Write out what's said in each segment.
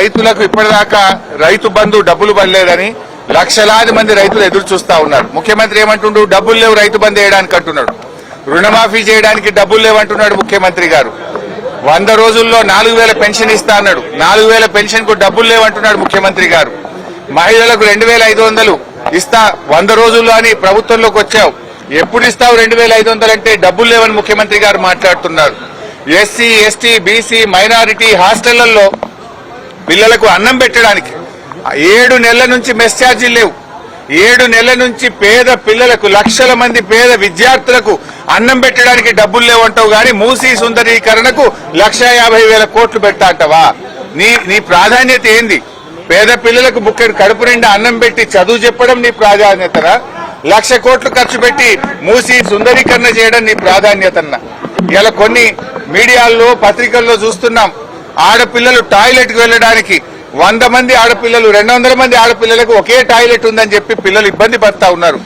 రైతులకు ఇప్పటిదాకా రైతు బంధు డబ్బులు పడలేదని లక్షలాది మంది రైతులు ఎదురు చూస్తా ఉన్నారు. ముఖ్యమంత్రి ఏమంటుండు? డబ్బులు లేవు రైతు బంధు వేయడానికి అంటున్నాడు. రుణమాఫీ చేయడానికి డబ్బులు లేవంటున్నాడు ముఖ్యమంత్రి గారు. వంద రోజుల్లో నాలుగు వేల పెన్షన్ ఇస్తా అన్నాడు. నాలుగు వేల పెన్షన్కు డబ్బులు లేవంటున్నాడు ముఖ్యమంత్రి గారు. మహిళలకు రెండు వేల ఐదు వందలు ఇస్తా వంద రోజుల్లో అని ప్రభుత్వంలోకి వచ్చావు. ఎప్పుడు ఇస్తావు రెండు వేల ఐదు వందలు అంటే డబ్బులు లేవని ముఖ్యమంత్రి గారు మాట్లాడుతున్నారు. ఎస్సీ ఎస్టీ బీసీ మైనారిటీ హాస్టళ్ళలో పిల్లలకు అన్నం పెట్టడానికి. ఏడు నెలల నుంచి మెస్ ఛార్జీలు లేవు. ఏడు నెలల నుంచి పేద పిల్లలకు లక్షల మంది పేద విద్యార్థులకు అన్నం పెట్టడానికి డబ్బులు లేవంటావు గాని మూసీ సుందరీకరణకు లక్ష యాభై వేల కోట్లు పెట్టా అంటావా? నీ నీ ప్రాధాన్యత ఏంది? పేద పిల్లలకు బుక్కెడు కడుపు నిండా అన్నం పెట్టి చదువు చెప్పడం నీ ప్రాధాన్యతరా? లక్ష కోట్లు ఖర్చు పెట్టి మూసి సుందరీకరణ చేయడం నీ ప్రాధాన్యతన్న ఇలా కొన్ని మీడియాల్లో పత్రికల్లో చూస్తున్నాం. ఆడపిల్లలు టాయిలెట్కి వెళ్ళడానికి వంద మంది ఆడపిల్లలు రెండు వందల మంది ఆడపిల్లలకు ఒకే టాయిలెట్ ఉందని చెప్పి పిల్లలు ఇబ్బంది పడతా ఉన్నారు.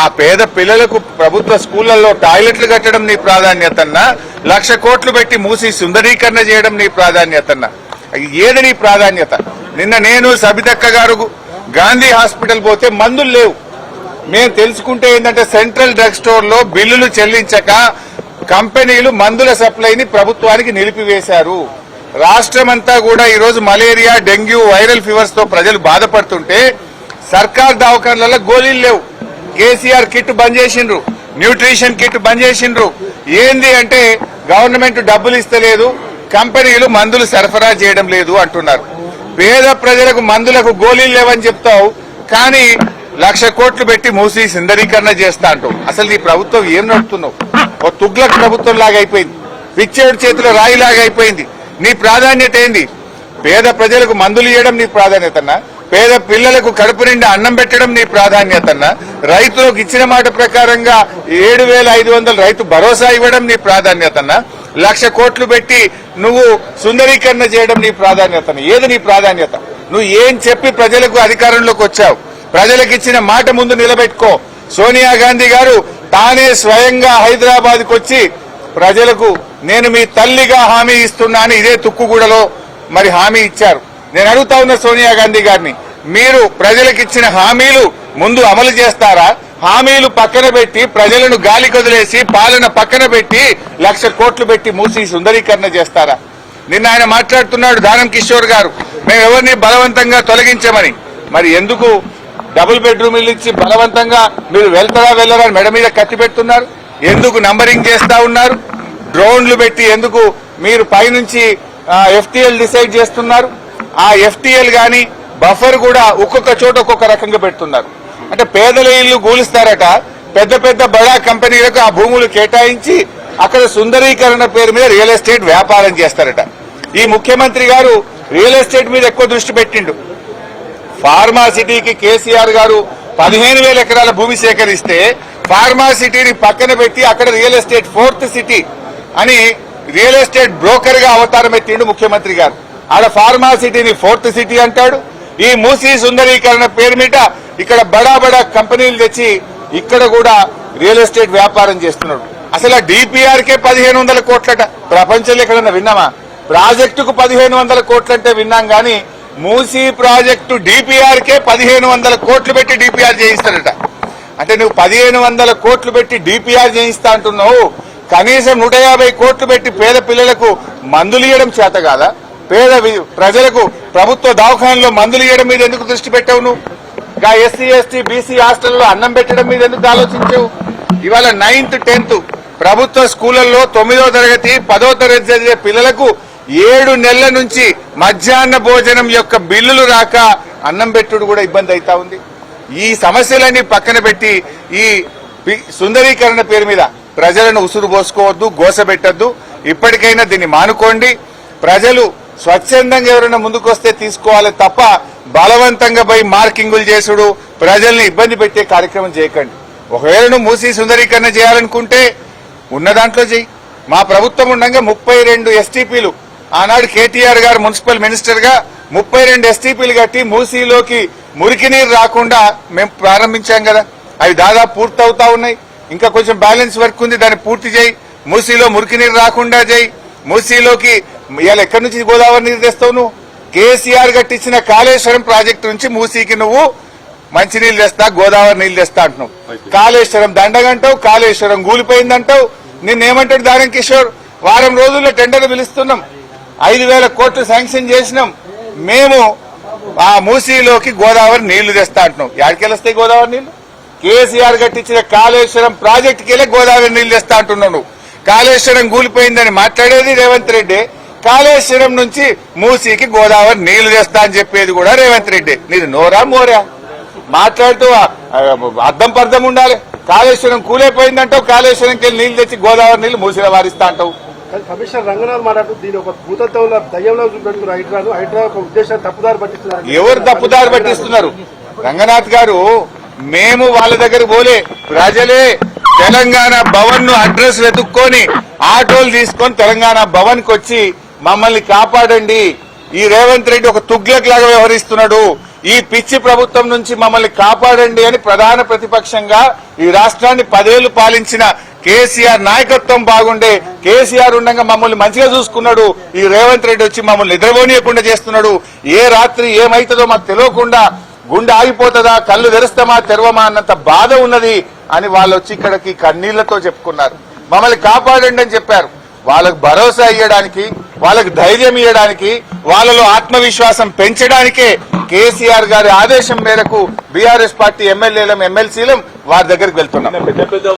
ఆ పేద పిల్లలకు ప్రభుత్వ స్కూళ్ళలో టాయిలెట్లు కట్టడం నీ ప్రాధాన్యతన్నా లక్ష కోట్లు పెట్టి మూసి సుందరీకరణ చేయడం నీ ప్రాధాన్యతన్నా ఏది నీ ప్రాధాన్యత? నిన్న నేను సబితక్క గారు గాంధీ హాస్పిటల్ పోతే మందులు లేవు. మేము తెలుసుకుంటే ఏంటంటే సెంట్రల్ డ్రగ్ స్టోర్లో బిల్లులు చెల్లించక కంపెనీలు మందుల సప్లైని ప్రభుత్వానికి నిలిపివేశారు. రాష్ట్రమంతా కూడా ఈరోజు మలేరియా డెంగ్యూ వైరల్ ఫీవర్స్తో ప్రజలు బాధపడుతుంటే సర్కార్ దవాఖానలలో గోళీలు లేవు. కేసీఆర్ కిట్ బంద్ చేసిండ్రు. న్యూట్రిషన్ కిట్ బంద్ చేసిండ్రు. ఏంది అంటే గవర్నమెంట్ డబ్బులు ఇస్తలేదు కంపెనీలు మందులు సరఫరా చేయడం లేదు అంటున్నారు. పేద ప్రజలకు మందులకు గోళీలు లేవని చెప్తావు కానీ లక్ష కోట్లు పెట్టి మూసి సుందరీకరణ చేస్తా అంటూ. అసలు నీ ప్రభుత్వం ఏం నడుపుతున్నావు? ఓ తుగ్లక్ ప్రభుత్వం లాగా అయిపోయింది పిచ్చేడు చేతిలో రాయిలాగా అయిపోయింది నీ ప్రాధాన్యత ఏంది? పేద ప్రజలకు మందులు ఇవ్వడం నీ ప్రాధాన్యత పేద పిల్లలకు కడుపు నిండా అన్నం పెట్టడం నీ ప్రాధాన్యతన్నా రైతులకు ఇచ్చిన మాట ప్రకారంగా ఏడు వేల ఐదు వందల రైతు భరోసా ఇవ్వడం నీ ప్రాధాన్యతన్నా లక్ష కోట్లు పెట్టి నువ్వు సుందరీకరణ చేయడం నీ ప్రాధాన్యత ఏది నీ ప్రాధాన్యత? నువ్వు ఏం చెప్పి ప్రజలకు అధికారంలోకి వచ్చావు? ప్రజలకు ఇచ్చిన మాట ముందు నిలబెట్టుకో. సోనియా గాంధీ గారు తానే స్వయంగా హైదరాబాద్ వచ్చి ప్రజలకు నేను మీ తల్లిగా హామీ ఇస్తున్నా అని ఇదే తుక్కుగూడలో మరి హామీ ఇచ్చారు. నేను అడుగుతా ఉన్న సోనియా గాంధీ గారిని మీరు ప్రజలకు ఇచ్చిన హామీలు ముందు అమలు చేస్తారా? హామీలు పక్కన పెట్టి ప్రజలను గాలి కొదిలేసి పాలన పక్కన పెట్టి లక్ష కోట్లు పెట్టి మూసి సుందరీకరణ చేస్తారా? నిన్న ఆయన మాట్లాడుతున్నాడు దానం కిషోర్ గారు. మేము ఎవరిని బలవంతంగా తొలగించమని. మరి ఎందుకు డబుల్ బెడ్రూమ్ ఇల్లు ఇచ్చి బలవంతంగా మీరు వెళ్తారా వెళ్ళరా మెడ మీద కత్తి పెడుతున్నారు? ఎందుకు నంబరింగ్ చేస్తా ఉన్నారు? డ్రోన్లు పెట్టి ఎందుకు మీరు పైనుంచి ఎఫ్టీఎల్ డిసైడ్ చేస్తున్నారు? ఆ ఎఫ్టీఎల్ గాని బఫర్ కూడా ఒక్కొక్క చోట ఒక్కొక్క రకంగా పెడుతున్నారు. అంటే పేదల ఇల్లు కూలిస్తారట పెద్ద పెద్ద బడా కంపెనీలకు ఆ భూములు కేటాయించి అక్కడ సుందరీకరణ పేరు మీద రియల్ ఎస్టేట్ వ్యాపారం చేస్తారట. ఈ ముఖ్యమంత్రి గారు రియల్ ఎస్టేట్ మీద ఎక్కువ దృష్టి పెట్టిండు. ఫార్మా సిటీకి కేసీఆర్ గారు పదిహేను వేల ఎకరాల భూమి సేకరిస్తే ఫార్మా సిటీని పక్కన పెట్టి అక్కడ రియల్ ఎస్టేట్ ఫోర్త్ సిటీ అని రియల్ ఎస్టేట్ బ్రోకర్గా అవతారం ఎత్తిండు ముఖ్యమంత్రి గారు. ఆడ ఫార్మా సిటీని ఫోర్త్ సిటీ అంటాడు. ఈ మూసీ సుందరీకరణ పేరు మీద ఇక్కడ బడా బడా కంపెనీలు తెచ్చి ఇక్కడ కూడా రియల్ ఎస్టేట్ వ్యాపారం చేస్తున్నాడు. అసలు డిపిఆర్కే పదిహేను వందల కోట్లట. ప్రపంచంలో ఎక్కడన్నా విన్నామా? ప్రాజెక్టుకు పదిహేను వందల కోట్లంటే విన్నాం కానీ మూసీ ప్రాజెక్టు డిపిఆర్కే పదిహేను వందల కోట్లు పెట్టి డిపిఆర్ చేయిస్తాడట అంటే నువ్వు పదిహేను వందల కోట్లు పెట్టి డిపిఆర్ చేయిస్తా అంటున్నావు. కనీసం నూట యాభై కోట్లు పెట్టి పేద పిల్లలకు మందులు ఇవ్వడం చేత కాదా? పేద ప్రజలకు ప్రభుత్వ దవాఖానలో మందులు ఇవ్వడం మీద ఎందుకు దృష్టి పెట్టావు నువ్వు? ఇంకా ఎస్సీ ఎస్టీ బీసీ హాస్టల్లో అన్నం పెట్టడం మీద ఎందుకు ఆలోచించావు? ఇవాళ నైన్త్ టెన్త్ ప్రభుత్వ స్కూళ్ళలో తొమ్మిదో తరగతి పదో తరగతి చదివే పిల్లలకు ఏడు నెలల నుంచి మధ్యాహ్న భోజనం యొక్క బిల్లులు రాక అన్నం పెట్టుడు కూడా ఇబ్బంది అవుతా ఉంది. ఈ సమస్యలన్నీ పక్కన పెట్టి ఈ సుందరీకరణ పేరు మీద ప్రజలను ఉసురు పోసుకోవద్దు గోసబెట్టద్దు ఇప్పటికైనా దీన్ని మానుకోండి. ప్రజలు స్వచ్ఛందంగా ఎవరైనా ముందుకు వస్తే తీసుకోవాలి తప్ప బలవంతంగా పోయి మార్కింగులు చేసుడు ప్రజల్ని ఇబ్బంది పెట్టే కార్యక్రమం చేయకండి. ఒకవేళ నువ్వు మూసి సుందరీకరణ చేయాలనుకుంటే ఉన్న దాంట్లో చేయి. మా ప్రభుత్వం ఉండగా ముప్పై రెండు ఎస్టీపీలు. ఆనాడు కేటీఆర్ గారు మున్సిపల్ మినిస్టర్గా ముప్పై రెండు ఎస్టీపీలు కట్టి మూసీలోకి మురికి నీరు రాకుండా మేము ప్రారంభించాం కదా. అవి దాదాపు పూర్తవుతా ఉన్నాయి. ఇంకా కొంచెం బ్యాలెన్స్ వర్క్ ఉంది దాన్ని పూర్తి చేయి. మూసీలో మురికి నీరు రాకుండా చేయి. మూసీలోకి ఇవాళ ఎక్కడి నుంచి గోదావరి నీరు తెస్తావు నువ్వు? కేసీఆర్ కట్టించిన కాళేశ్వరం ప్రాజెక్టు నుంచి మూసీకి నువ్వు మంచినీళ్ళు తెస్తా గోదావరి నీళ్ళు తెస్తా అంటున్నావు. కాళేశ్వరం దండగంటావు కాళేశ్వరం కూలిపోయిందంటావు నిన్నేమంటాడు దారం కిషోర్? వారం రోజుల్లో టెండర్ పిలుస్తున్నాం. ఐదు వేల కోట్లు శాంక్షన్ చేసినాం. మేము ఆ మూసీలోకి గోదావరి నీళ్ళు తెస్తా అంటున్నాం. ఎక్కడికి గోదావరి నీళ్ళు కేసీఆర్ కట్టించిన కాళేశ్వరం ప్రాజెక్టుకి వెళ్ళి గోదావరి నీళ్ళు తెస్తా అంటున్నావు నువ్వు కాళేశ్వరం కూలిపోయిందని మాట్లాడేది రేవంత్ రెడ్డి. కాళేశ్వరం నుంచి మూసీకి గోదావరి నీళ్ళు తెస్తా అని చెప్పేది కూడా రేవంత్ రెడ్డి. నీది నోరా మోరా? మాట్లాడుతూ అద్దం పర్థం ఉండాలి. కాళేశ్వరం కూలైపోయిందంటావు కాళేశ్వరంకి నీళ్ళు తెచ్చి గోదావరి నీళ్ళు మూసిలో వారిస్తా అంటావు. కమిషనర్ రంగనాథ్ మాట్లాడుతూ దీని ఒక భూతత్వంలో దయ్యంలో చూపెడుతున్నారు హైడ్రాను హైడ్రా ఒక ఉద్దేశాన్ని తప్పుదారి పట్టిస్తున్నారు. ఎవరు తప్పుదారి పట్టిస్తున్నారు? రంగనాథ్ గారు మేము వాళ్ళ దగ్గర పోలే. ప్రజలే తెలంగాణ భవన్ను అడ్రస్ వెతుక్కొని ఆటోలు తీసుకొని తెలంగాణ భవన్ వచ్చి మమ్మల్ని కాపాడండి. ఈ రేవంత్ రెడ్డి ఒక తుగ్లక్ లాగా వ్యవహరిస్తున్నాడు. ఈ పిచ్చి ప్రభుత్వం నుంచి మమ్మల్ని కాపాడండి అని ప్రధాన ప్రతిపక్షంగా ఈ రాష్ట్రాన్ని పదేళ్ళు పాలించిన కేసీఆర్ నాయకత్వం బాగుండే. కేసీఆర్ ఉండగా మమ్మల్ని మంచిగా చూసుకున్నాడు. ఈ రేవంత్ రెడ్డి వచ్చి మమ్మల్ని నిద్రపోనీయకుండా చేస్తున్నాడు. ఏ రాత్రి ఏమైతుందో మాకు తెలియకుండా గుండె ఆగిపోతుందా కళ్ళు తెరుస్తామా తెరవమా అన్నంత బాధ ఉన్నది అని వాళ్ళు వచ్చి ఇక్కడికి కన్నీళ్ళతో చెప్పుకున్నారు. మమ్మల్ని కాపాడండి అని చెప్పారు. వాళ్ళకు భరోసా ఇవ్వడానికి వాళ్ళకు ధైర్యం ఇవ్వడానికి వాళ్ళలో ఆత్మవిశ్వాసం పెంచడానికే కేసీఆర్ గారి ఆదేశం మేరకు బీఆర్ఎస్ పార్టీ ఎమ్మెల్యేలం ఎమ్మెల్సీలం వారి దగ్గరికి వెళ్తున్నాం.